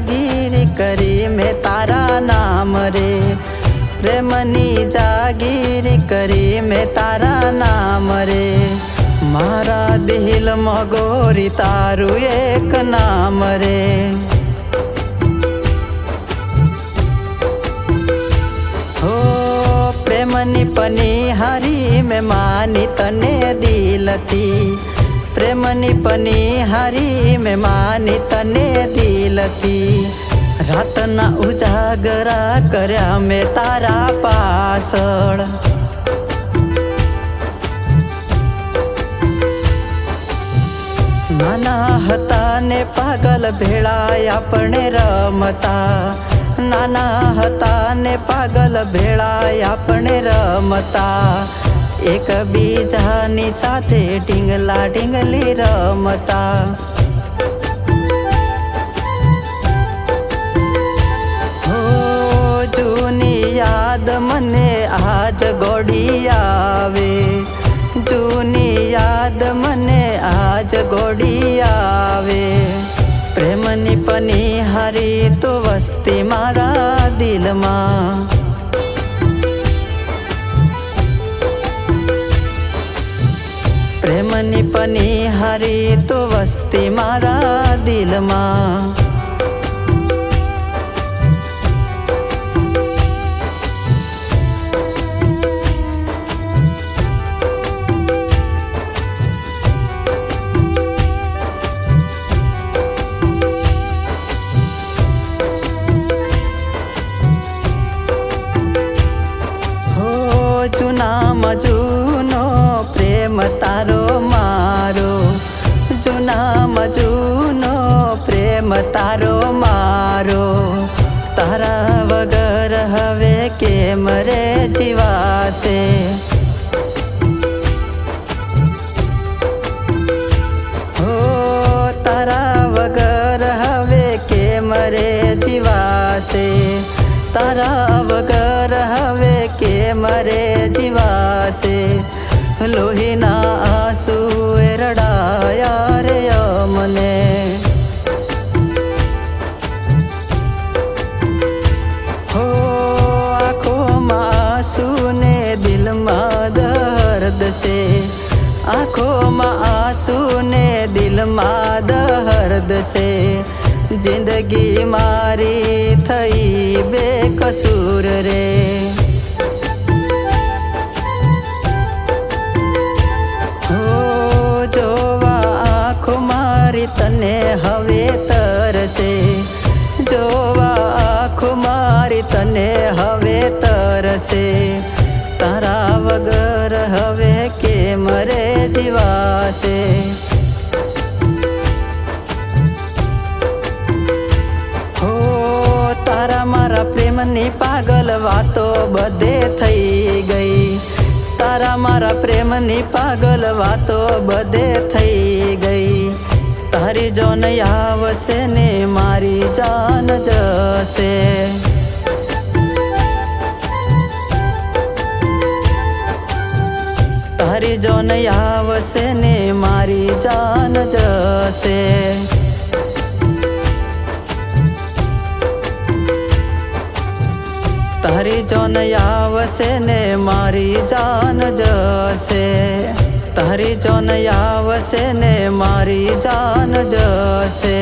જાગીર કરી મેં તારા નામ રે. પ્રેમની જાગીરી કરી મેં તારા નામ રે. મારા દિલમાં ગોરી તારું એક નામ રે. પ્રેમની પની હરી મેં માની તને દિલથી. પ્રેમની પની હારી મેં માની તને દિલથી. રાતના ઉજાગરા કર્યા મેં તારા પાછળ. નાના હતા ને પાગલ ભેળાય આપણે રમતા. નાના હતા ને પાગલ ભેળાય આપણે રમતા. એકબીજાની સાથે ટીંગલા ટીંગલી રમતા. હો, જૂની યાદ મને આજ ગોડી આવે. જૂની યાદ મને આજ ગોડી આવે. પ્રેમની પની હારી તો વસ્તી મારા દિલમાં. પ્રેમની પની હારી તો વસ્તી મારા દિલમાં. જૂનો પ્રેમ તારો હવે કેમ રે જીવાશે? હો, તારા વગર હવે કેમ રે જીવાશે? તારા વગર હવે કેમ રે જીવાશે? લોહીના આંસુ રડાયા રે દિલમાં દર્દ છે જિંદગી મારી થઈ બે કસૂર રે જોવા આંખો તને હવે તરસે જોવા ખુમારી મારી તને હવે તરસે તારા વગર હવે કે મરે જીવાશે મારા પ્રેમની પાગલ વાતો બધે થઈ ગઈ. તારા મારા પ્રેમની પાગલ વાતો બધે થઈ ગઈ. તારી જોન આવશે ને મારી જાન જશે. તારી જોન આવશે ને મારી જાન જશે. જોન આવશે ને મારી જાન જશે તારી જોન આવશે ને મારી જાન જશે